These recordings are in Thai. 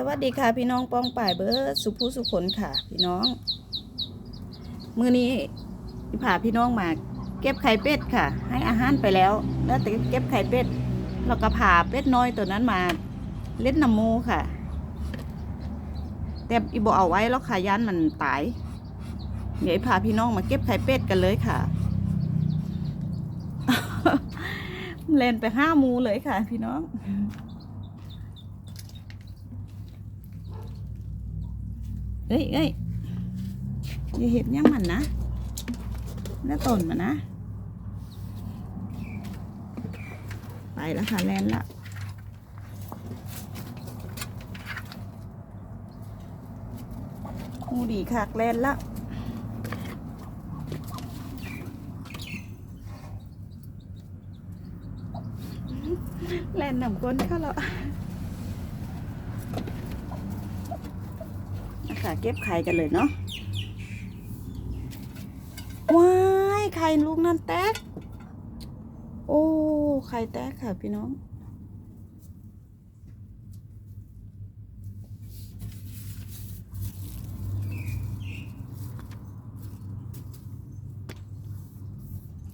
สวัสดีค่ะ พี่น้องป้องป่ายเบิร์ดสุภูสุขนค่ะ พี่น้อง มือนี้พี่ผาพี่น้องมาเก็บไข่เป็ดค่ะ ให้อาหารไปแล้ว แล้วแต่เก็บไข่เป็ดแล้วก็ผ่าเป็ดน้อยตัวนั้นมาเล่นน้ำมูค่ะ แต่อีโบเอาไว้แล้วขายันมันตาย เดี๋ยวพาพี่น้องมาเก็บไข่เป็ดกันเลยค่ะ เล่นไปห้ามูเลยค่ะ พี่น้อง เอ้ยเอ้ยอย่าเห็ดย่ำมันนะแล้วต้นมันนะ ไปแล้วค่ะแลนละหูดีคักแลนละแลนนำก้นเข้าแล้วนะ คะเก็บไข่กันเลยเนาะว้ายไข่ลูกนั่นแตก โอ้ไข่แตกค่ะพี่น้อง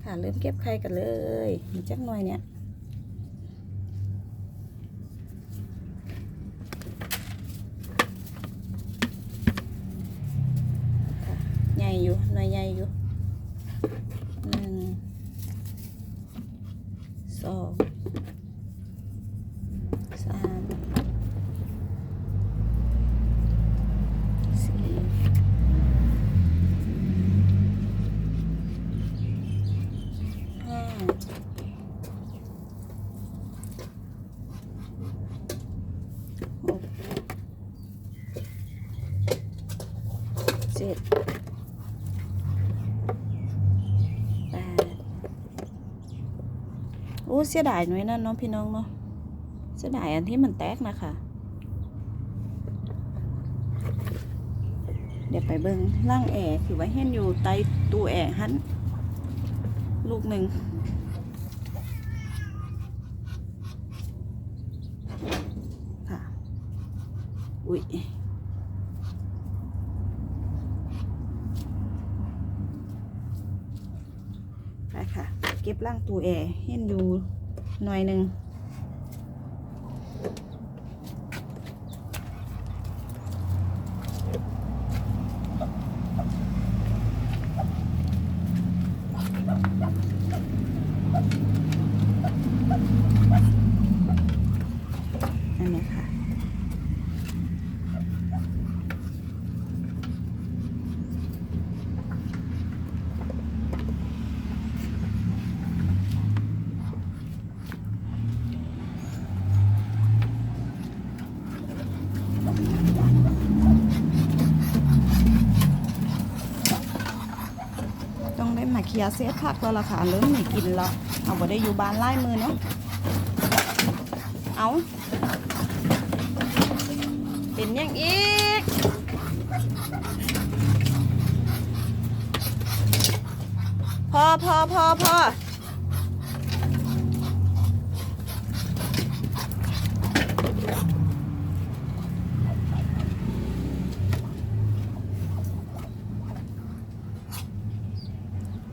ค่ะเริ่มเก็บไข่กันเลยมีจักหน่อยเนี่ย ค่ะใหญ่ อยู่หน่อยใหญ่อยู่หนึ่งสองสามสี่ห้าหกเจ็ด แปดโอ้ เสียดายหน่อยนั่นเนาะพี่น้องเนาะเสียดายอันที่มันแตกนะคะเดี๋ยวไปเบิ้งล่างแอร์คือไว้เห็นอยู่ใต้ตู้แอร์หันลูกหนึ่งค่ะ อุ๊ย ไปค่ะ เก็บล่างตู้แอร์เห็นอยู่หน่อยหนึ่งอันนี้ค่ะ ต้องได้มาเสียผักแล้วล่ะค่ะเริ่มไม่กินแล้วเอาบ่ได้อยู่บ้านไล่มือเนาะเอาเป็นยังอีกพอพอพอพอ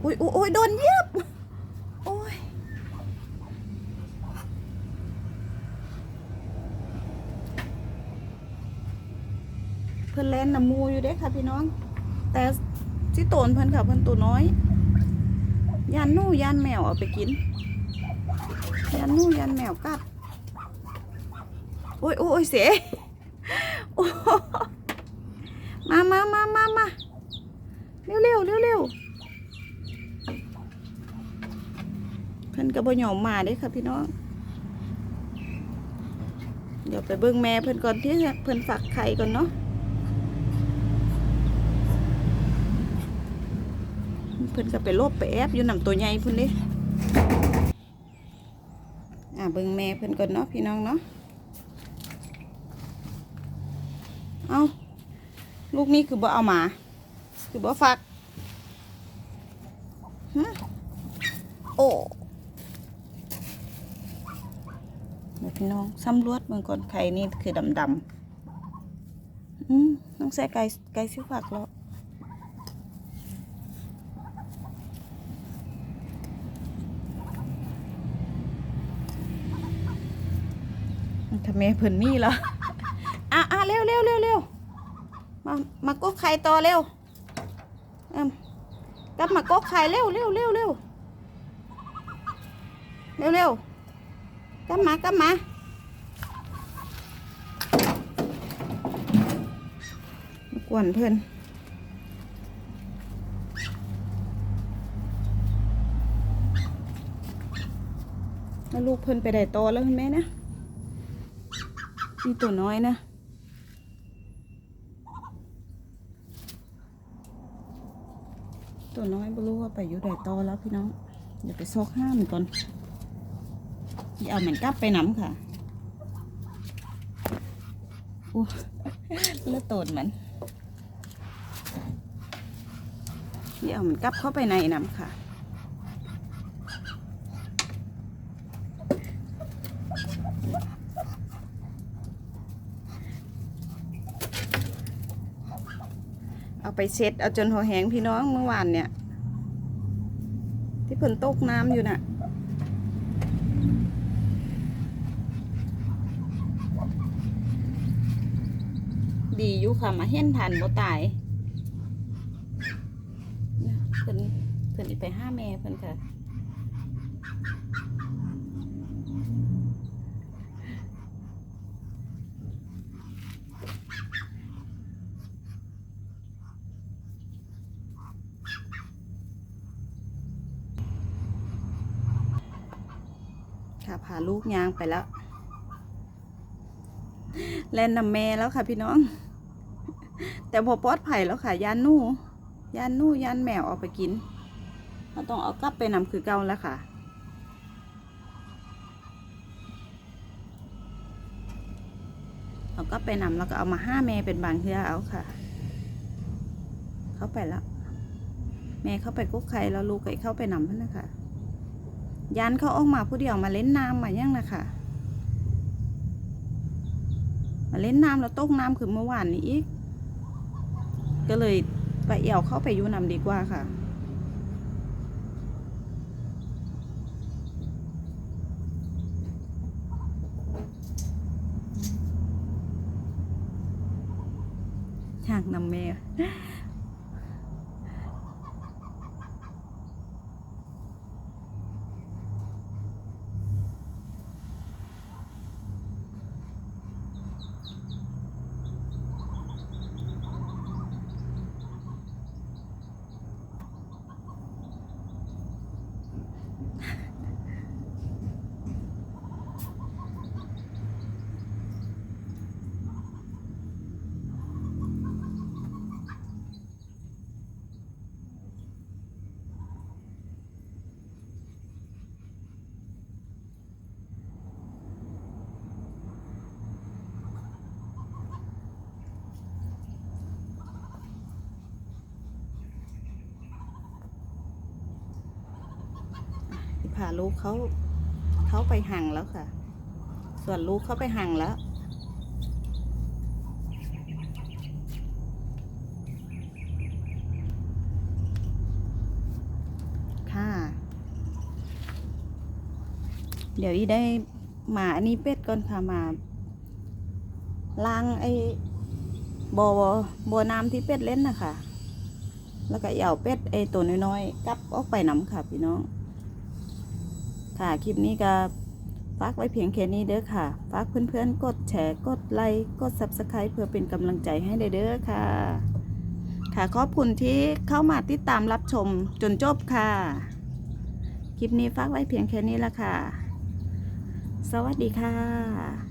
อุ้ยอุ้ยอุ้ยโดนเยียบโอ้ยเพิ่อนเล่นน้ำมูอยู่เด้ค่ะพี่น้อง แต่สิโตนเพิ่อนค่ะเพิ่อนตัวน้อยยานนู่ยานแมวเอาไปกินยานนู่ยานแมวกัดโอ้ยโอ้ยเสียโอ้มามามามามาเร็วเร็วเร็วเร็ว พิ่นกระบยอมมาเด้ค่ะพี่น้อง เดี๋ยวไปเบิ่งแม่เพิ่นก่อนที่เพิ่นฝักไข่ก่อนเนาะเพิ่นก็ไปลบไปแอบอยู่นำตัวใหญ่พุ่นเดิอ่าเบิ่งแม่เพิ่นก่อนเนาะพี่น้องเนาะเอาลูกนี้คือบ่เอามา คือบ่ฟักฮะโอ้เดี๋ยว พี่น้องสำรวจเบิ่งก่อนไข่นี่คือดำอืมต้องใส่ไก่ไก่ซื้อผักแล้วทำไมเพิ่นมีเหรออะอะเร็วเร็วเร็วเร็วมามากกไข่ต่อเร็วเอ็มกลับมากกไข่เร็วเร็วเร็วเร็วเร็วเร็วกลับมากลับมา มา กวนเพิ่นแล้วลูกเพิ่นไปได้โตแล้วเห็นไหมนะมีตัวน้อยนะตัวน้อยไม่รู้ว่าไปอยู่ได้โตแล้วพี่น้องเดี๋ยวไปซอกห้ามนก่อนอย่าเอาเหมือนกลับไปน้ำค่ะอู้เลือดโตดเหมือนอย่า เอาเหมือนกลับเข้าไปในน้ำค่ะ เอาไปเช็ดเอาจนหัวแหงพี่น้องเมื่อวานเนี่ย ที่เพิ่นตกน้ำอยู่น่ะดีอยู่ค่ะมาเห็นทันบ่ตาย เพิ่นเพิ่นอีไปห้าแม่เพิ่นค่ะค่ะพาลูกยางไปแล้วเล่นนำแม่แล้วค่ะพี่น้อง แต่พอปลอดภัยแล้วค่ะยานนู่ ยานนู่ยานแมวเอาไปกินเราต้องเอากลับไปนำคือเก่าแล้วค่ะ เอากลับไปนำแล้วก็เอามาห้าแม่เป็นบางเทือเอาค่ะ เข้าไปแล้วแม่เข้าไปกุ๊กไข่แล้วลูกก็เข้าไปนำพันนะคะยันเขาออกมาผู้เดียวมาเล่นน้ำมายังนะคะมาเล่นน้ำแล้วตกน้ำคือเมื่อวานนี้อีก ก็เลย ไปเอี่ยวเข้าไปอยูนำดีกว่าค่ะช่างนำแม่ พาลูกเขาเขาไปห่างแล้วค่ะ ส่วนลูกเขาไปห่างแล้ว ค่ะ เดี๋ยวอีได้หมาอันนี้เป็ดก่อนค่ะมาล้างไอ้บ่อบอน้ำที่เป็ดเล่นนะคะแล้วก็เหยาเป็ดไอ้ตัวน้อยๆกลับออกไปน้ำค่ะพี่น้อง ค่ะ คลิปนี้ก็ฝากไว้เพียงแค่นี้เด้อค่ะ ฝากเพื่อนๆ กดแชร์ กดไลค์ กด subscribe เพื่อเป็นกำลังใจให้เด้อค่ะ ค่ะ ขอบคุณที่เข้ามาติดตามรับชมจนจบค่ะ คลิปนี้ฝากไว้เพียงแค่นี้ละค่ะ สวัสดีค่ะ